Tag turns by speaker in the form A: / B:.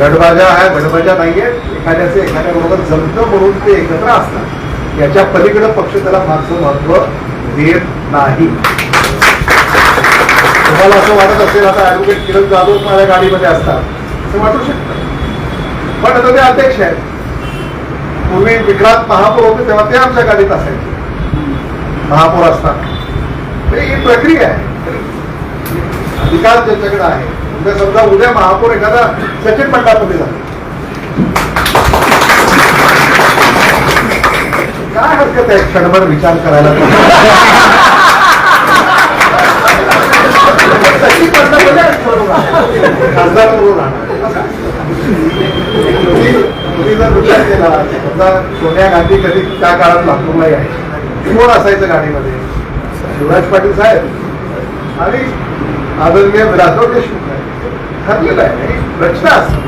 A: गडबाजा हा गडबाजा नाहीये. एखाद्याचे एखाद्या बरोबर जमतं म्हणून ते एकत्र असतात. याच्या पलीकडे पक्ष त्याला फारसं महत्त्व देत नाही. तुम्हाला असं वाटत असेल आता ऍडव्होकेट किरण जाधव माझ्या गाडीमध्ये असतात. असं वाटू शकतं. पण आता ते अध्यक्ष आहेत. पूर्वी विक्रांत महापौर होते तेव्हा ते आमच्या गाडीत असायचे. महापौर असतात. ही प्रक्रिया आहे. विकास ज्यांच्याकडे आहे. म्हणजे समजा उद्या महापौर एखादा सचिन मंडळामध्ये झाला काय हरकत आहे क्षणभर विचार करायला? सचिन मंडळामध्ये खासदार म्हणून राहणार तुम्ही जर विचार केला समजा सोनिया गांधी कधी त्या काळात लातूरला यायची कोण असायचं गाडीमध्ये? शिवराज पाटील साहेब. आणि आदरणीय विलासराव देशमुख आहे ठरलेलं आहे रचना असते.